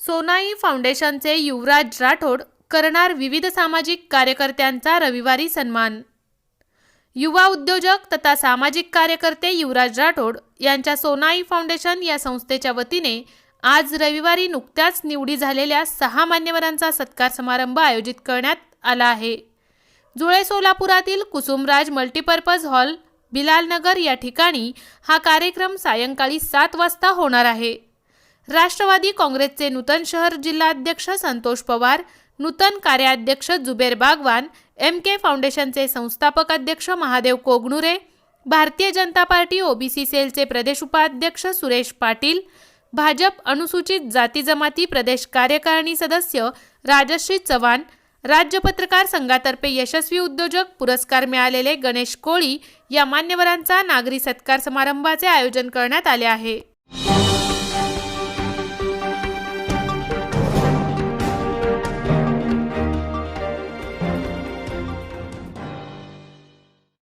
सोनाई फाउंडेशनचे युवराज राठोड करणार विविध सामाजिक कार्यकर्त्यांचा रविवारी सन्मान. युवा उद्योजक तथा सामाजिक कार्यकर्ते युवराज राठोड यांच्या सोनाई फाउंडेशन या संस्थेच्या वतीने आज रविवारी नुकत्याच निवडी झालेल्या सहा मान्यवरांचा सत्कार समारंभ आयोजित करण्यात आला आहे. जुळे सोलापुरातील कुसुमराज मल्टीपर्पज हॉल बिलालनगर या ठिकाणी हा कार्यक्रम सायंकाळी सात वाजता होणार आहे. राष्ट्रवादी काँग्रेसचे नूतन शहर जिल्हाध्यक्ष संतोष पवार नूतन कार्याध्यक्ष जुबेर बागवान एम के फाउंडेशनचे संस्थापक अध्यक्ष महादेव कोगणुरे भारतीय जनता पार्टी ओबीसी सेलचे प्रदेश उपाध्यक्ष सुरेश पाटील भाजप अनुसूचित जाती जमाती प्रदेश कार्यकारिणी सदस्य राजश्री चव्हाण राज्य पत्रकार संघातर्फे यशस्वी उद्योजक पुरस्कार मिळालेले गणेश कोळी या मान्यवरांचा नागरी सत्कार समारंभाचे आयोजन करण्यात आले आहे.